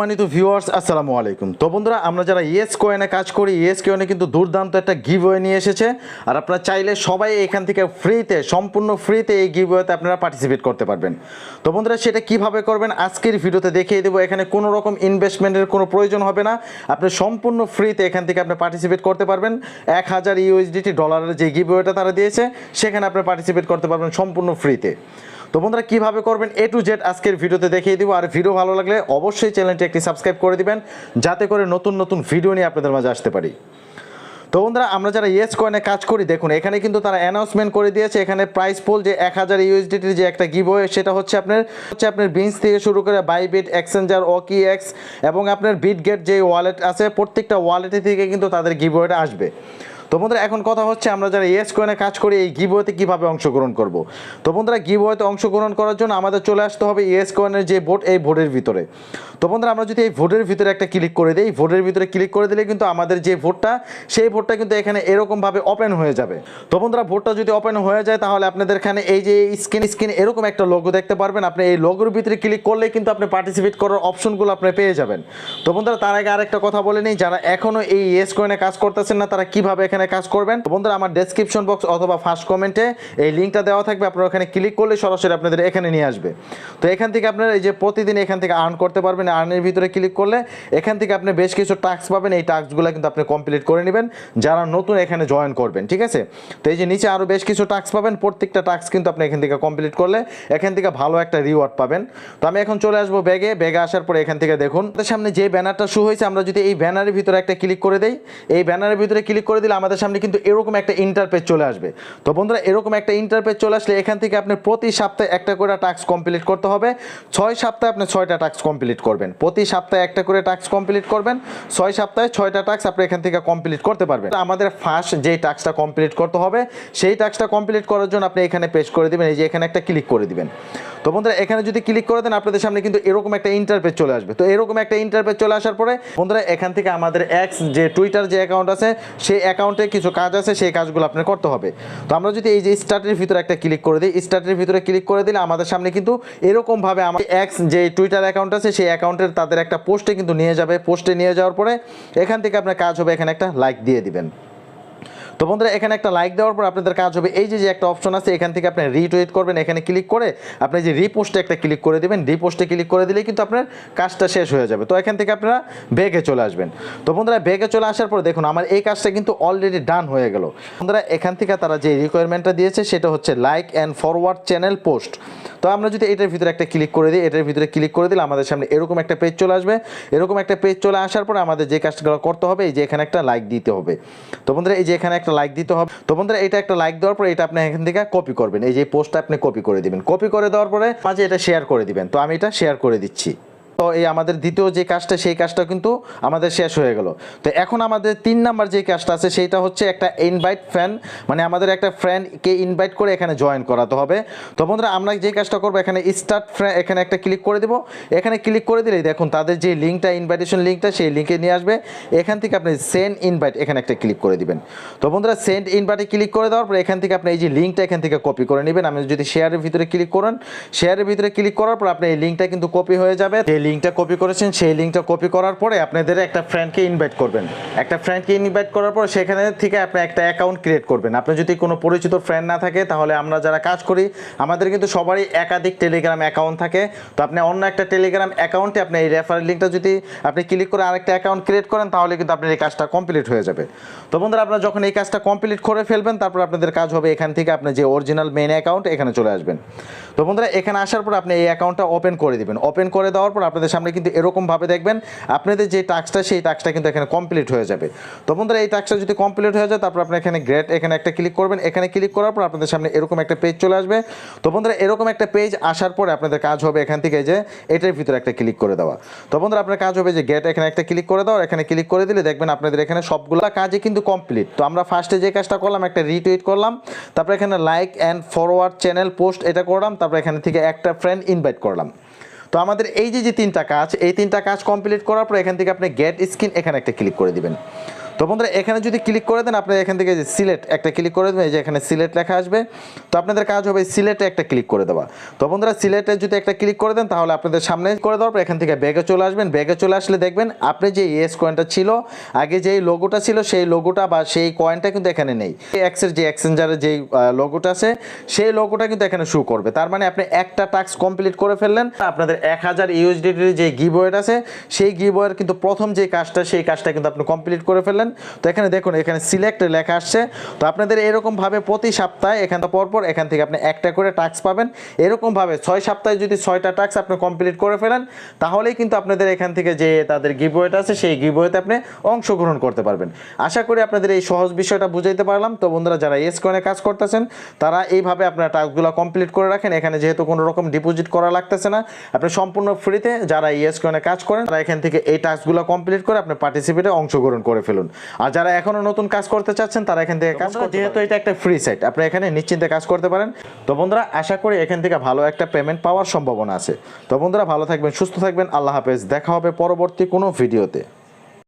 সম্মানিত ভিউয়ার্স আসসালামু আলাইকুম। তো বন্ধুরা, আমরা যারা ইয়েস কয়েনে কাজ করি ইয়েস কয়েনে কিন্তু দুর্দান্ত একটা গিভওয়ে নিয়ে এসেছে। আর আপনারা চাইলে সবাই এখান থেকে ফ্রিতে সম্পূর্ণ ফ্রিতে এই গিভওয়েতে আপনারা পার্টিসিপেট করতে পারবেন। তো বন্ধুরা, সেটা কীভাবে করবেন আজকের ভিডিওতে দেখিয়ে দেবো। এখানে কোনো রকম ইনভেস্টমেন্টের কোনো প্রয়োজন হবে না। আপনি সম্পূর্ণ ফ্রিতে এখান থেকে আপনি পার্টিসিপেট করতে পারবেন। এক হাজার ইউএসডিটি ডলারের যে গিভওয়েটা তারা দিয়েছে, সেখানে আপনি পার্টিসিপেট করতে পারবেন সম্পূর্ণ ফ্রিতে তো বন্ধুরা, কীভাবে করবেন এ টু জেড আজকের ভিডিওতে দেখিয়ে দিব। আর ভিডিও ভালো লাগলে অবশ্যই চ্যানেলটি একটি সাবস্ক্রাইব করে দিবেন, যাতে করে নতুন নতুন ভিডিও নিয়ে আপনাদের মাঝে আসতে পারি। তো বন্ধুরা, আমরা যারা ইয়েস কয়েনে কাজ করি, দেখুন, এখানে কিন্তু তারা অ্যানাউন্সমেন্ট করে দিয়েছে। এখানে প্রাইস পোল যে এক হাজার ইউএসডিটির যে একটা গিভওয়ে সেটা হচ্ছে আপনার হচ্ছে আপনার বিনস থেকে শুরু করে বাইবিট এক্সচেঞ্জার ওকি এক্স এবং আপনার বিটগেট যে ওয়ালেট আছে, প্রত্যেকটা ওয়ালেটে থেকে কিন্তু তাদের গিভওয়েটা আসবে। তো বন্ধুরা, এখন কথা হচ্ছে আমরা যারা ইয়েস কয়েনে কাজ করি, এই গিভওয়েতে কীভাবে অংশগ্রহণ করব? তো বন্ধুরা গিভওয়েতে অংশগ্রহণ করার জন্য আমাদের চলে আসতে হবে ইয়েস কয়েনের যে ভোট এই ভোটের ভিতরে। তো বন্ধুরা, আমরা যদি এই ভোটের ভিতরে একটা ক্লিক করে দিই ভোটের ভিতরে ক্লিক করে দিলে কিন্তু আমাদের যে ভোটটা সেই ভোটটা কিন্তু এখানে এরকমভাবে ওপেন হয়ে যাবে। তো বন্ধুরা ভোটটা যদি ওপেন হয়ে যায়, তাহলে আপনাদের এখানে এই যে স্ক্রিন স্ক্রিন এরকম একটা লোগো দেখতে পারবেন। আপনি এই লোগোর ভিতরে ক্লিক করলে কিন্তু আপনি পার্টিসিপেট করার অপশনগুলো আপনি পেয়ে যাবেন। তো বন্ধুরা, তার আগে আরেকটা কথা বলে নিই, যারা এখনও এই ইয়েস কয়েনে কাজ করতেছেন না, তারা কীভাবে এখানে কাজ করবেন। বন্ধুরা, আমার ডেসক্রিপশন বক্স অথবা ফার্স্ট কমেন্টে এই লিঙ্কটা দেওয়া থাকবে। আপনারা ওখানে ক্লিক করলে সরাসরি আপনাদের এখানে নিয়ে আসবে। তো এখান থেকে আপনারা এই যে প্রতিদিন এখান থেকে আর্ন করতে পারবেন আর্নের ভিতরে ক্লিক করলে এখান থেকে আপনি বেশ কিছু টাস্ক পাবেন। এই টাস্কগুলো কিন্তু আপনি কমপ্লিট করে নেবেন। যারা নতুন এখানে জয়েন করবেন, ঠিক আছে? তো এই যে নিচে আরও বেশ কিছু টাস্ক পাবেন। প্রত্যেকটা টাস্ক কিন্তু আপনি এখান থেকে কমপ্লিট করলে এখান থেকে ভালো একটা রিওয়ার্ড পাবেন। তো আমি এখন চলে আসব ব্যাগে। ব্যাগে আসার পরে এখান থেকে দেখুন। সামনে যে ব্যানারটা শু হয়েছে, আমরা যদি এই ব্যানারের ভিতরে একটা ক্লিক করে দেই, এই ব্যানারের ভিতরে ক্লিক করে দিলে আমাদের সামনে কিন্তু এরকম একটা ইন্টারপেজ চলে আসবে। তো বন্ধুরা, এরকম একটা ইন্টারপেজ চলে আসলে এখান থেকে আপনি প্রতি সপ্তাহে একটা করে টাস্ক কমপ্লিট করতে হবে। ছয় সপ্তাহে আপনি ছয়টা টাস্ক কমপ্লিট করবেন। প্রতি সপ্তাহে একটা করে টাস্ক কমপ্লিট করবেন। ছয় সপ্তাহে ছয়টা টাস্ক আপনি এখান থেকে কমপ্লিট করতে পারবেন। আমাদের ফার্স্ট যেই টাস্কটা কমপ্লিট করতে হবে, সেই টাস্কটা কমপ্লিট করার জন্য আপনি এখানে পেশ করে দিবেন, এই যে এখানে একটা ক্লিক করে দিবেন। তো বন্ধুরা, এখানে যদি ক্লিক করে দেন, আপনাদের সামনে কিন্তু এরকম একটা ইন্টারপেজ চলে আসবে। তো এরকম একটা ইন্টারপেজ চলে আসার পরে, বন্ধুরা, এখান থেকে আমাদের এক্স যে টুইটার যে অ্যাকাউন্ট আছে, সেই অ্যাকাউন্টে কিছু কাজ আছে, সেই কাজগুলো আপনার করতে হবে। তো আমরা যদি এই যে স্টার্টের ভিতরে একটা ক্লিক করে দিই স্টার্টের ভিতরে ক্লিক করে দিলে আমাদের সামনে কিন্তু এরকমভাবে আমার এক্স যে টুইটার অ্যাকাউন্ট আছে, সেই অ্যাকাউন্টের তাদের একটা পোস্টে কিন্তু নিয়ে যাবে। পোস্টে নিয়ে যাওয়ার পরে এখান থেকে আপনার কাজ হবে, এখানে একটা লাইক দিয়ে দিবেন। তো বন্ধুরা, এখানে একটা লাইক দেওয়ার পর আপনাদের কাজ হবে। এই যে যে একটা অপশন আছে, এখান থেকে আপনি রিটুইট করবেন। এখানে ক্লিক করে আপনি যে রিপোস্টে একটা ক্লিক করে দিবেন রিপোস্টে ক্লিক করে দিলে কিন্তু আপনার কাজটা শেষ হয়ে যাবে। তো এখান থেকে আপনারা বেগে চলে আসবেন। তো বন্ধুরা বেগে চলে আসার পর দেখুন, আমার এই কাজটা কিন্তু অলরেডি ডান হয়ে গেল। বন্ধুরা, এখান থেকে তারা যে রিকোয়ারমেন্টটা দিয়েছে, সেটা হচ্ছে like and forward channel post তো আমরা যদি এটার ভিতরে একটা ক্লিক করে দিই, এটার ভিতরে ক্লিক করে দিলে আমাদের সামনে এরকম একটা পেজ চলে আসবে। এরকম একটা পেজ চলে আসার পর আমাদের যে কাজগুলো করতে হবে, এই যে এখানে একটা লাইক দিতে হবে। তো বন্ধুরা, এই যে এখানে একটা লাইক দিতে হবে। তো বন্ধুরা, এটা একটা লাইক দেওয়ার পরে এটা আপনি এখান থেকে কপি করবেন। এই যে পোস্টটা আপনি কপি করে দিবেন। কপি করে দেওয়ার পরে মাঝে এটা শেয়ার করে দিবেন। তো আমি এটা শেয়ার করে দিচ্ছি। এই আমাদের দ্বিতীয় যে কাজটা, সেই কাজটা কিন্তু আমাদের শেষ হয়ে গেল। তো এখন আমাদের তিন নাম্বার যে কাজটা আছে, সেইটা হচ্ছে একটা ইনভাইট ফ্যান মানে আমাদের একটা ফ্রেন্ডকে ইনভাইট করে এখানে জয়েন করাতে হবে। তো বন্ধুরা, আমরা যে কাজটা করব, এখানে স্টার্ট এখানে একটা ক্লিক করে দেবো। এখানে ক্লিক করে দিলেই দেখুন, তাদের যে লিঙ্কটা ইনভাইটেশন লিঙ্কটা সেই লিঙ্কে নিয়ে আসবে। এখান থেকে আপনি সেন্ড ইনভাইট এখানে একটা ক্লিক করে দিবেন। তো বন্ধুরা সেন্ড ইনভাইটে ক্লিক করে দেওয়ার পর এখান থেকে আপনি এই যে লিঙ্কটা এখান থেকে কপি করে নেবেন। আমি যদি শেয়ারের ভিতরে ক্লিক করেন শেয়ারের ভিতরে ক্লিক করার পর আপনি এই লিঙ্কটা কিন্তু কপি হয়ে যাবে। লিঙ্কটা কপি করেছেন, সেই লিঙ্কটা কপি করার পরে আপনাদের একটা ফ্রেন্ডকে ইনভাইট করবেন। একটা ফ্রেন্ডকে ইনভাইট করার পর সেখানে থেকে আপনি একটা অ্যাকাউন্ট ক্রিয়েট করবেন। আপনি যদি কোনো পরিচিত ফ্রেন্ড না থাকে, তাহলে আমরা যারা কাজ করি, আমাদের কিন্তু সবারই একাধিক টেলিগ্রাম অ্যাকাউন্ট থাকে। তো আপনি অন্য একটা টেলিগ্রাম অ্যাকাউন্টে আপনি এই রেফারেল লিঙ্কটা যদি আপনি ক্লিক করে আরেকটা অ্যাকাউন্ট ক্রিয়েট করেন, তাহলে কিন্তু আপনার এই কাজটা কমপ্লিট হয়ে যাবে। তো বন্ধুরা, আপনারা যখন এই কাজটা কমপ্লিট করে ফেলবেন, তারপর আপনাদের কাজ হবে এখান থেকে আপনি যে অরিজিনাল মেন অ্যাকাউন্ট এখানে চলে আসবেন। তো বন্ধুরা, এখানে আসার পর আপনি এই অ্যাকাউন্টটা ওপেন করে দিবেন। ওপেন করে দেওয়ার পর আপনাদের সামনে কিন্তু এরকমভাবে দেখবেন, আপনাদের যে টাস্কটা সেই টাস্কটা কিন্তু এখানে কমপ্লিট হয়ে যাবে। তো বন্ধুরা, এই টাস্কটা যদি কমপ্লিট হয়ে যায়, তারপর আপনি এখানে গ্রেট এখানে একটা ক্লিক করবেন। এখানে ক্লিক করার পর আপনাদের সামনে এরকম একটা পেজ চলে আসবে। তো বন্ধুরা, এরকম একটা পেজ আসার পরে আপনাদের কাজ হবে এখান থেকে যে, এটার ভিতরে একটা ক্লিক করে দেওয়া। তো বন্ধুরা, আপনার কাজ হবে যে গেট এখানে একটা ক্লিক করে দেওয়া এখানে ক্লিক করে দিলে দেখবেন আপনাদের এখানে সবগুলো কাজে কিন্তু কমপ্লিট তো আমরা ফার্স্টে যে কাজটা করলাম, একটা রিটুইট করলাম। তারপর এখানে like and forward channel post এটা করলাম। তারপর এখানে থেকে একটা ফ্রেন্ড ইনভাইট করলাম। তো আমাদের এই যে যে তিনটা কাজ, এই তিনটা কাজ কমপ্লিট করার পর এখান থেকে আপনি গেট স্ক্রিন এখানে একটা ক্লিক করে দিবেন। তো বন্ধুরা, এখানে যদি ক্লিক করে দেন, আপনারা এখান থেকে যে সিলেট একটা ক্লিক করে দেবেন, এই যে এখানে সিলেট লেখা আসবে। তো আপনাদের কাজ হবে সিলেটে একটা ক্লিক করে দেওয়া। তো বন্ধুরা সিলেটে যদি একটা ক্লিক করে দেন, তাহলে আপনাদের সামনে করে দেওয়ার পর এখান থেকে ব্যাগে চলে আসবেন। ব্যাগে চলে আসলে দেখবেন, আপনি যে ইয়েস কয়েনটা ছিল, আগে যেই লোগোটা ছিল, সেই লোগোটা বা সেই কয়েনটা কিন্তু এখানে নেই। এক্সের যে এক্সচেঞ্জারের যেই লোগোটা আছে, সেই লোগোটা কিন্তু এখানে শু করবে। তার মানে আপনি একটা টাস্ক কমপ্লিট করে ফেললেন, আপনাদের এক হাজার ইউএসডিটির যে গিবয়েড আছে, সেই গিবয়ের কিন্তু প্রথম যে কাজটা, সেই কাজটা কিন্তু আপনি কমপ্লিট করে ফেললেন। তো এখানে দেখুন, এখানে সিলেক্ট লেখা আসছে। তো আপনাদের এরকমভাবে প্রতি সপ্তাহে এখান পরপর এখান থেকে আপনি একটা করে টাস্ক পাবেন। এরকমভাবে ছয় সপ্তাহে যদি ছয়টা টাস্ক আপনি কমপ্লিট করে ফেলেন, তাহলেই কিন্তু আপনাদের এখান থেকে যে তাদের গিবয়েট আছে, সেই গিবয়েতে আপনি অংশগ্রহণ করতে পারবেন। আশা করি আপনাদের এই সহজ বিষয়টা বুঝাইতে পারলাম। তো বন্ধুরা, যারা এস কয়েনে কাজ করতেছেন, তারা এইভাবে আপনার টাস্কগুলো কমপ্লিট করে রাখেন। এখানে যেহেতু কোনো রকম ডিপোজিট করা লাগতেছে না, আপনি সম্পূর্ণ ফ্রিতে যারা ইয়েস কয়েনে কাজ করেন, তারা এখান থেকে এই টাস্কগুলো কমপ্লিট করে আপনি পার্টিসিপেটে অংশগ্রহণ করে ফেলুন। আর যারা এখনও নতুন কাজ করতে চাচ্ছেন তারা এখান থেকে কাজ করতে যেহেতু এটা একটা ফ্রি সাইট আপনি এখানে নিশ্চিন্তে কাজ করতে পারেন। তো বন্ধুরা আশা করি এখান থেকে ভালো একটা পেমেন্ট পাওয়ার সম্ভাবনা আছে। তো বন্ধুরা ভালো থাকবেন সুস্থ থাকবেন আল্লাহ হাফেজ। দেখা হবে পরবর্তী কোনো ভিডিওতে